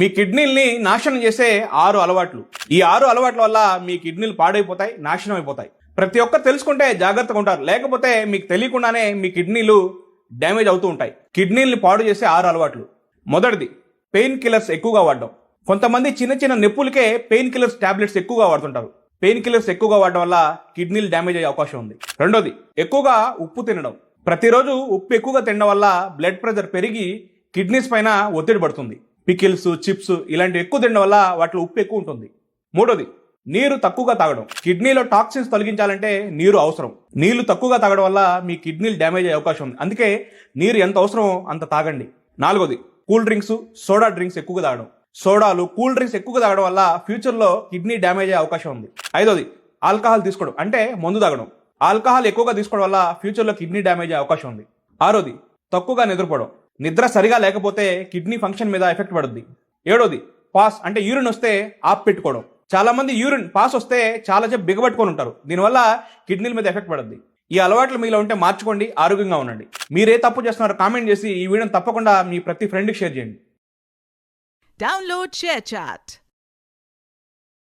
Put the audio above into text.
మీ కిడ్నీల్ని నాశనం చేసే ఆరు అలవాట్లు. ఈ ఆరు అలవాట్ల వల్ల మీ కిడ్నీలు పాడైపోతాయి నాశనం అయిపోతాయి. ప్రతి ఒక్కరు తెలుసుకుంటే జాగ్రత్తగా ఉంటారు. లేకపోతే మీకు తెలియకుండానే మీ కిడ్నీలు డ్యామేజ్ అవుతూ ఉంటాయి. కిడ్నీల్ని పాడు చేసే ఆరు అలవాట్లు. మొదటిది పెయిన్ కిల్లర్స్ ఎక్కువగా వాడడం. కొంతమంది చిన్న చిన్న నొప్పులకే పెయిన్ కిల్లర్స్ టాబ్లెట్స్ ఎక్కువగా వాడుతుంటారు. పెయిన్ కిల్లర్స్ ఎక్కువగా వాడడం వల్ల కిడ్నీలు డ్యామేజ్ అయ్యే అవకాశం ఉంది. రెండోది ఎక్కువగా ఉప్పు తినడం. ప్రతిరోజు ఉప్పు ఎక్కువగా తినడం వల్ల బ్లడ్ ప్రెషర్ పెరిగి కిడ్నీస్ పైన ఒత్తిడి పడుతుంది. పికిల్స్ చిప్స్ ఇలాంటివి ఎక్కువ తినడం వల్ల వాటిలో ఉప్పు ఎక్కువ ఉంటుంది. మూడోది నీరు తక్కువగా తాగడం. కిడ్నీలో టాక్సిన్స్ తొలగించాలంటే నీరు అవసరం. నీళ్ళు తక్కువగా తాగడం వల్ల మీ కిడ్నీలు డ్యామేజ్ అయ్యే అవకాశం ఉంది. అందుకే నీరు ఎంత అవసరమో అంత తాగండి. నాలుగోది కూల్ డ్రింక్స్ సోడా డ్రింక్స్ ఎక్కువగా తాగడం. సోడాలు కూల్ డ్రింక్స్ ఎక్కువగా తాగడం వల్ల ఫ్యూచర్లో కిడ్నీ డ్యామేజ్ అయ్యే అవకాశం ఉంది. ఐదోది ఆల్కహాల్ తీసుకోవడం అంటే మందు తాగడం. ఆల్కహాల్ ఎక్కువగా తీసుకోవడం వల్ల ఫ్యూచర్లో కిడ్నీ డ్యామేజ్ అయ్యే అవకాశం ఉంది. ఆరోది తక్కువగా నిద్రపోవడం. నిద్ర సరిగా లేకపోతే కిడ్నీ ఫంక్షన్ మీద ఎఫెక్ట్ పడుద్ది. ఏడోది పాస్ అంటే యూరిన్ వస్తే ఆప్ పెట్టుకోవడం చాలా మంది యూరిన్ పాస్ వస్తే చాలా చెప్పు బిగబట్టుకొని ఉంటారు. దీనివల్ల కిడ్నీల మీద ఎఫెక్ట్ పడుద్ది. ఈ అలవాట్లు మీలో ఉంటే మార్చుకోండి ఆరోగ్యంగా ఉండండి. మీరే తప్పు చేస్తున్నారో కామెంట్ చేసి ఈ వీడియోని తప్పకుండా మీ ప్రతి ఫ్రెండ్కి షేర్ చేయండి. Download chat